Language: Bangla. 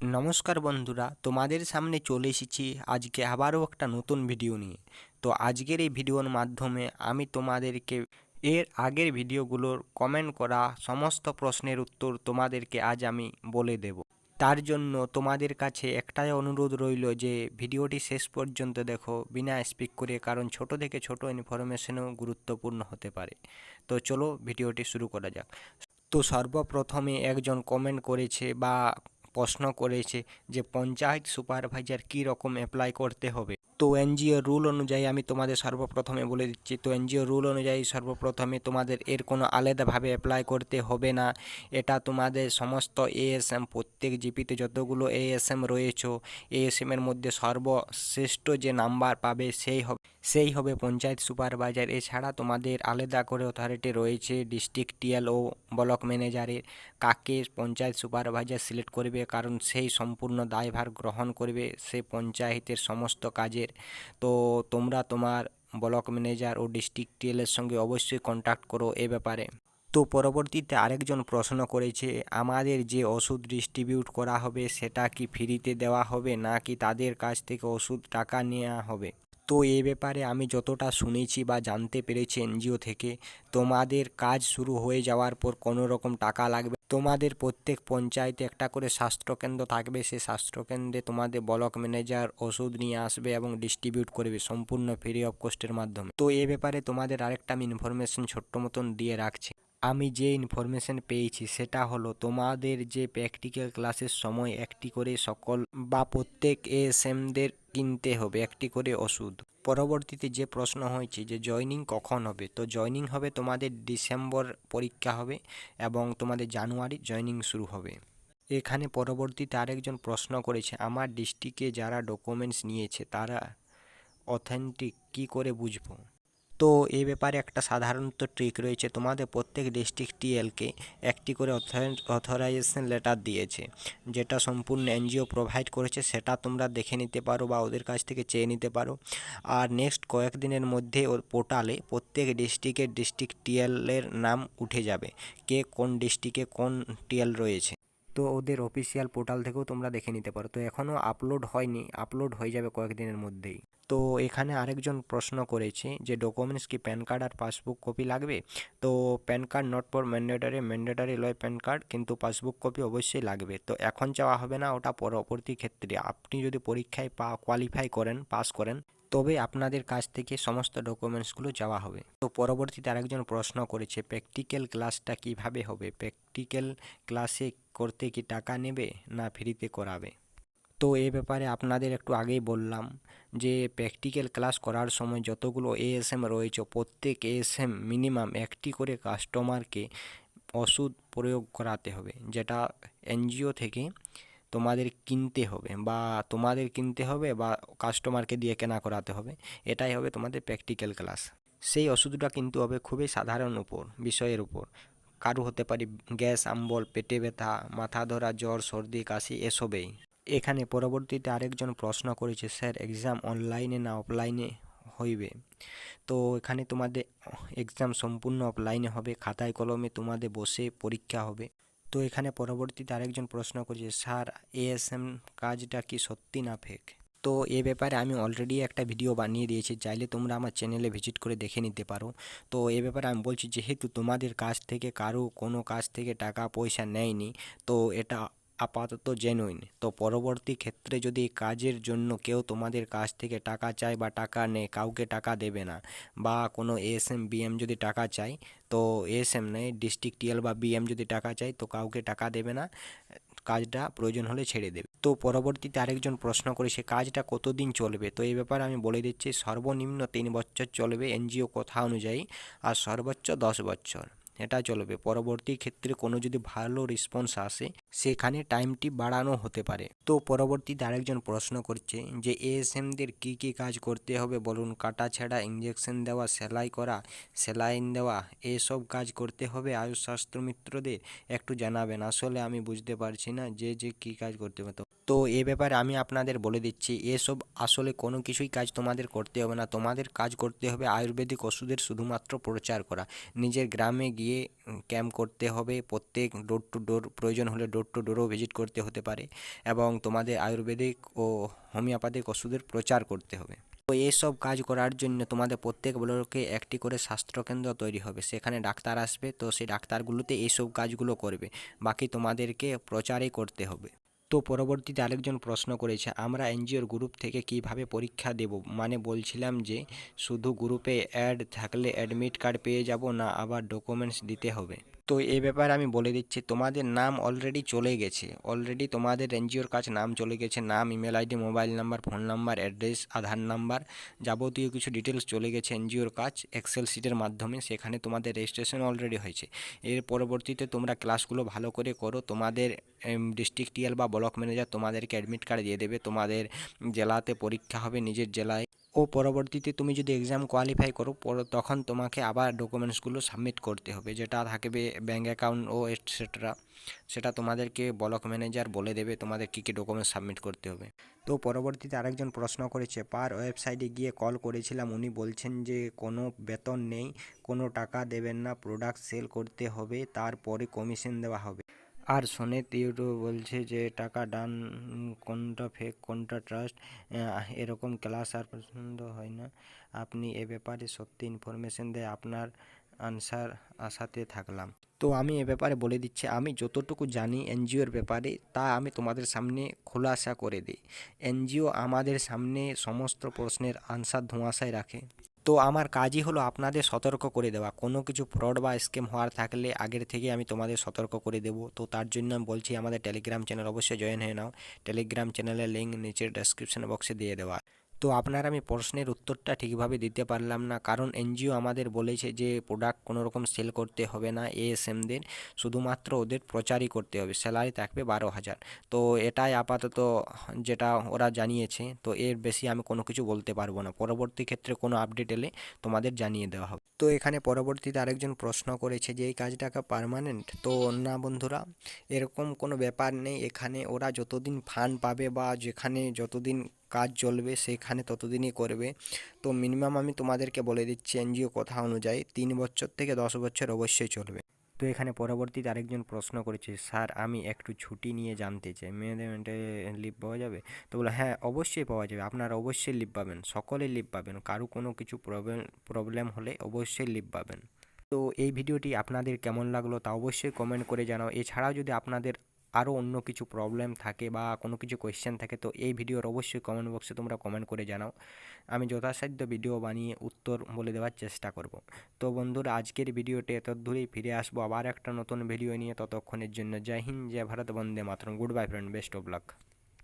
নমস্কার বন্ধুরা, তোমাদের সামনে চলে এসেছি আজকে আবারও একটা নতুন ভিডিও নিয়ে। তো আজকের এই ভিডিওর মাধ্যমে আমি তোমাদেরকে এর আগের ভিডিওগুলোর কমেন্ট করা সমস্ত প্রশ্নের উত্তর তোমাদেরকে আজ আমি বলে দেব। তার জন্য তোমাদের কাছে একটাই অনুরোধ রইল যে ভিডিওটি শেষ পর্যন্ত দেখো বিনা স্পিক করে, কারণ ছোট থেকে ছোট ইনফরমেশনও গুরুত্বপূর্ণ হতে পারে। তো চলো ভিডিওটি শুরু করা যাক। তো সর্বপ্রথমে একজন কমেন্ট করেছে বা প্রশ্ন করেছে যে পঞ্চায়েত সুপারভাইজার কী রকম অ্যাপ্লাই করতে হবে। তো এনজিও রুল অনুযায়ী আমি তোমাদের সর্বপ্রথমে বলে দিচ্ছি, তো এনজিও রুল অনুযায়ী সর্বপ্রথমে তোমাদের এর কোনো আলাদাভাবে অ্যাপ্লাই করতে হবে না। এটা তোমাদের সমস্ত এএসএম প্রত্যেক জিপিতে যতগুলো এএসএম রয়েছে এএসএমের মধ্যে সর্বশ্রেষ্ঠ যে নাম্বার পাবে সেই হবে সেই হবে পঞ্চায়েত সুপারভাইজার। এছাড়া তোমাদের আলাদা করে অথরিটি রয়েছে ডিস্ট্রিক্ট টিএল ও ব্লক ম্যানেজারের কাকে পঞ্চায়েত সুপারভাইজার সিলেক্ট করবে, কারণ সেই সম্পূর্ণ দায়ভার গ্রহণ করবে, সে পঞ্চায়েতের সমস্ত কাজের তো তোমরা তোমার ব্লক ম্যানেজার ও ডিস্ট্রিক্ট টিএলের সঙ্গে অবশ্যই কন্ট্যাক্ট করো এ ব্যাপারে। তো পরবর্তীতে আরেকজন প্রশ্ন করেছে, আমাদের যে ওষুধ ডিস্ট্রিবিউট করা হবে সেটা কি ফ্রিতে দেওয়া হবে নাকি তাদের কাছ থেকে ওষুধ টাকা নেওয়া হবে? তো এ ব্যাপারে আমি যতটা শুনেছি বা জানতে পেরেছি এনজিও থেকে, তোমাদের কাজ শুরু হয়ে যাওয়ার পর কোনো রকম টাকা লাগবে? তোমাদের প্রত্যেক পঞ্চায়েতে একটা করে স্বাস্থ্যকেন্দ্র থাকবে সেই স্বাস্থ্যকেন্দ্রে তোমাদের ব্লক ম্যানেজার ওষুধ নিয়ে আসবে এবং ডিস্ট্রিবিউট করবে সম্পূর্ণ ফ্রি অফ কস্টের মাধ্যমে। তো এ ব্যাপারে তোমাদের আরেকটা আমি ইনফরমেশন ছোট্ট মতন দিয়ে রাখছি। আমি যে ইনফরমেশন পেয়েছি সেটা হলো তোমাদের যে প্র্যাকটিক্যাল ক্লাসের সময় একটি করে সকল বা প্রত্যেক এএসএমদের কিনতে হবে, একটি করে ওষুধ। পরবর্তীতে যে প্রশ্ন হয়েছে যে জয়নিং কখন হবে, তো জয়নিং হবে তোমাদের ডিসেম্বর পরীক্ষা হবে এবং তোমাদের জানুয়ারি জয়নিং শুরু হবে। এখানে পরবর্তীতে আরেকজন প্রশ্ন করেছে, আমার ডিস্ট্রিক্টে যারা ডকুমেন্টস নিয়েছে তারা অথেন্টিক কি করে বুঝব? তো এই ব্যাপারে একটা সাধারণত ট্রিক রয়েছে। তোমাদের প্রত্যেক ডিস্ট্রিক্ট টিএলকে একটি করে অথরাইজেশন লেটার দিয়েছে। যেটা সম্পূর্ণ এনজিও প্রোভাইড করেছে, সেটা তোমরা দেখে নিতে পারো বা ওদের কাছ থেকে চেয়ে নিতে পারো। আর নেক্সট কয়েকদিনের মধ্যে ওর পোর্টালে প্রত্যেক ডিস্ট্রিক্টের ডিস্ট্রিক্ট টিএলের নাম উঠে যাবে। কে কোন ডিস্ট্রিক্টে কোন টিএল রয়েছে। তো ওদের অফিসিয়াল পোর্টাল থেকেও তোমরা দেখে নিতে পারো। তো এখনও আপলোড হয়নি আপলোড হয়ে যাবে কয়েকদিনের মধ্যেই। তো এখানে আরেকজন প্রশ্ন করেছে যে ডকুমেন্টস কি প্যান কার্ড আর পাসবুক কপি লাগবে? তো PAN card not for mandatory mandatory লয় প্যান কার্ড কিন্তু পাসবুক কপি অবশ্যই লাগবে। তো এখন চাওয়া হবে না, ওটা পরবর্তী ক্ষেত্রে। আপনি যদি পরীক্ষায় পা কোয়ালিফাই করেন পাস করেন তবে আপনাদের কাছ থেকে সমস্ত ডকুমেন্টসগুলো যাওয়া হবে। তো পরবর্তীতে আরেকজন প্রশ্ন করেছে, প্র্যাকটিক্যাল ক্লাসটা কীভাবে হবে? প্র্যাকটিক্যাল ক্লাসে করতে কি টাকা নেবে না ফ্রিতে করাবে? তো এ ব্যাপারে আপনাদের একটু আগেই বললাম যে, প্র্যাকটিক্যাল ক্লাস করার সময় যতগুলো এএসএম রয়েছে, প্রত্যেক এএসএম মিনিমাম একটি করে কাস্টমারকে ওষুধ প্রয়োগ করাতে হবে, যেটা এনজিও থেকে তোমাদের কিনতে হবে বা তোমাদের কিনতে হবে বা কাস্টমারকে দিয়ে কেনা করাতে হবে, এটাই হবে তোমাদের প্র্যাকটিক্যাল ক্লাস সেই ওষুধটা কিন্তু হবে খুবই সাধারণ উপর, বিষয়ের উপর। কারু হতে পারে গ্যাস, আম্বল, পেটে ব্যথা, মাথা ধরা, জ্বর, সর্দি, কাশি, এসবেই। এখানে পরবর্তীতে আরেকজন প্রশ্ন করেছে, স্যার এক্সাম অনলাইনে না অফলাইনে হইবে? তো এখানে তোমাদের এক্সাম সম্পূর্ণ অফলাইনে হবে, খাতায় কলমে তোমাদের বসে পরীক্ষা হবে। তো এখানে পরবর্তীতে আরেকজন প্রশ্ন করেছে স্যার এএসএম কাজটা কি সত্যি না ফেক তো এ ব্যাপারে আমি অলরেডি একটা ভিডিও বানিয়ে দিয়েছি, চাইলে তোমরা আমার চ্যানেলে ভিজিট করে দেখে নিতে পারো। তো এ ব্যাপারে আমি বলছি, যেহেতু তোমাদের কাছ থেকে কারও কোনো কাছ থেকে টাকা পয়সা নেয়নি, তো এটা আপাতত জেনুইন তো পরবর্তী ক্ষেত্রে যদি কাজের জন্য কেউ তোমাদের কাছ থেকে টাকা চায় বা টাকা নেয় কাউকে টাকা দেবে না, বা কোনো এসএম বিএম যদি টাকা চায়, তো এসএম নেয় ডিস্ট্রিক্ট টিএল বা বিএম যদি টাকা চায়, তো কাউকে টাকা দেবে না, কাজটা প্রয়োজন হলে ছেড়ে দেবে। তো পরবর্তীতে আরেকজন প্রশ্ন করে, সে কাজটা কতদিন চলবে? তো এই ব্যাপারে আমি বলে দিচ্ছি, সর্বনিম্ন তিন বছর চলবে এনজিও কথা অনুযায়ী, আর সর্বোচ্চ দশ বছর। এটা চলবে। পরবর্তী ক্ষেত্রে কোনো যদি ভালো রেসপন্স আসে, সেখানে টাইমটি বাড়ানো হতে পারে। তো পরবর্তীতে আরেকজন প্রশ্ন করছে যে এএসএমদের কী কী কাজ করতে হবে? বলুন, কাটা ছেঁড়া ইঞ্জেকশন দেওয়া, সেলাই করা, সেলাইন দেওয়া, এসব কাজ করতে হবে আয়ুষ স্বাস্থ্য মিত্রদের? একটু জানাবেন। আসলে আমি বুঝতে পারছি না যে যে কী কাজ করতে হবে। তো এ ব্যাপারে আমি আপনাদের বলে দিচ্ছি, এসব আসলে কোনো কিছুই কাজ তোমাদের করতে হবে না। তোমাদের কাজ করতে হবে আয়ুর্বেদিক ওষুধের শুধুমাত্র প্রচার করা। নিজের গ্রামে গিয়ে ক্যাম্প করতে হবে, প্রত্যেক ডোর টু ডোর প্রয়োজন হলে ডোর টু ডোরও ভিজিট করতে হতে পারে এবং তোমাদের আয়ুর্বেদিক ও হোমিওপ্যাথিক ওষুধের প্রচার করতে হবে। তো এইসব কাজ করার জন্য তোমাদের প্রত্যেক ব্লকে একটি করে স্বাস্থ্যকেন্দ্র তৈরি হবে। সেখানে ডাক্তার আসবে, তো সেই ডাক্তারগুলোতে এইসব কাজগুলো করবে। বাকি তোমাদেরকে প্রচারই করতে হবে। তো পরবর্তীতে আরেকজন প্রশ্ন করেছে, আমরা এনজিওর গ্রুপ থেকে কীভাবে পরীক্ষা দেব? মানে বলছিলাম যে, শুধু গ্রুপে অ্যাড থাকলে অ্যাডমিট কার্ড পেয়ে যাব না, আবার ডকুমেন্টস দিতে হবে। তো এই ব্যাপারে আমি বলে দিচ্ছি, তোমাদের নাম অলরেডি চলে গেছে। অলরেডি তোমাদের এনজিওর কাছে নাম চলে গেছে, নাম email ID mobile number phone number address Aadhaar number যাবতীয় কিছু ডিটেলস চলে গেছে এনজিওর কাজ এক্সেল সিটের মাধ্যমে, সেখানে তোমাদের রেজিস্ট্রেশন অলরেডি হয়েছে। এর পরবর্তীতে তোমরা ক্লাসগুলো ভালো করে করো, তোমাদের ডিস্ট্রিক্ট টিএল বা ব্লক ম্যানেজার তোমাদেরকে অ্যাডমিট কার্ড দিয়ে দেবে, তোমাদের জেলাতে পরীক্ষা হবে, নিজের জেলায়। ও পরবর্তীতে তুমি যদি এক্সাম কোয়ালিফাই করো তখন তোমাকে আবার ডকুমেন্টসগুলো সাবমিট করতে হবে, যেটা থাকবে ব্যাঙ্ক অ্যাকাউন্ট ও এটসেট্রা সেটা তোমাদেরকে ব্লক ম্যানেজার বলে দেবে, তোমাদের কী কী ডকুমেন্টস সাবমিট করতে হবে। তো পরবর্তীতে আরেকজন প্রশ্ন করেছে, পার ওয়েবসাইটে গিয়ে কল করেছিলাম, উনি বলছেন যে কোনো বেতন নেই, কোনো টাকা দেবেন না প্রোডাক্ট সেল করতে হবে, তারপরে কমিশন দেওয়া হবে। আর সোনেত ইউটিউব বলছে যে, টাকা ডান, কোনটা ফেক কোনটা ট্রাস্ট এরকম ক্লাস আর পছন্দ হয় না। আপনি এ ব্যাপারে সত্যি ইনফরমেশন দেয়, আপনার আনসার আশাতে থাকলাম। তো আমি এ ব্যাপারে বলে দিচ্ছি, আমি যতটুকু জানি এনজিওর ব্যাপারে, তা আমি তোমাদের সামনে খোলাসা করে দিই। এনজিও আমাদের সামনে সমস্ত প্রশ্নের আনসার ধোঁয়াশায় রাখে। তো আমার কাজই হলো আপনাদের সতর্ক করে দেওয়া। কোনো কিছু ফ্রড বা স্ক্যাম হওয়ার থাকলে আগের থেকে আমি তোমাদের সতর্ক করে দেবো। তো তার জন্য আমি বলছি, আমাদের টেলিগ্রাম চ্যানেল অবশ্যই জয়েন হয়ে নাও। টেলিগ্রাম চ্যানেলের লিঙ্ক নিচের ডেসক্রিপশন বক্সে দিয়ে দেওয়া। তো আপনার আমি প্রশ্নের উত্তরটা ঠিকভাবে দিতে পারলাম না। কারণ এনজিও আমাদের বলেছে যে প্রোডাক্ট কোনো রকম সেল করতে হবে না এএসএমদের শুধুমাত্র ওদের প্রচারই করতে হবে। স্যালারি থাকবে বারো হাজার। তো এটাই আপাতত যেটা ওরা জানিয়েছে। তো এর বেশি আমি কোনো কিছু বলতে পারব না। পরবর্তী ক্ষেত্রে কোনো আপডেট এলে তোমাদের জানিয়ে দেওয়া হবে। তো এখানে পরবর্তীতে আরেকজন প্রশ্ন করেছে যে, এই কাজটাকে পার্মানেন্ট তো না বন্ধুরা, এরকম কোনো ব্যাপার নেই। এখানে ওরা যতদিন ফান্ড পাবে বা যেখানে যতদিন কাজ চলবে, সেখানে ততদিনই করবে। তো মিনিমাম আমি তোমাদেরকে বলে দিচ্ছি, এনজিও কথা অনুযায়ী তিন বছর থেকে দশ বছর অবশ্যই চলবে। তো এখানে পরবর্তীতে আরেকজন প্রশ্ন করেছে, স্যার, আমি একটু ছুটি নিয়ে জানতে চাই। মেয়েদের লিভ পাওয়া যাবে? তো বলে হ্যাঁ অবশ্যই পাওয়া যাবে। আপনারা অবশ্যই লিভ পাবেন সকলেই লিভ পাবেন। কারও কোনো কিছু প্রবলেম প্রবলেম হলে অবশ্যই লিভ পাবেন। তো এই ভিডিওটি আপনাদের কেমন লাগল তা অবশ্যই কমেন্ট করে জানাও। এছাড়াও যদি আপনাদের আরও অন্য কিছু প্রবলেম থাকে বা কোনো কিছু কোয়েশ্চেন থাকে, তো এই ভিডিওর অবশ্যই কমেন্ট বক্সে তোমরা কমেন্ট করে জানাও। আমি যথাসাধ্য ভিডিও বানিয়ে উত্তর বলে দেওয়ার চেষ্টা করব। তো বন্ধুরা, আজকের ভিডিওতে এত দূরেই ফিরে আসব। আবার একটা নতুন ভিডিও নিয়ে ততক্ষণের জন্য জয় হিন্দ, জয় ভারত, বন্দে মাতরম। Good bye friend best of luck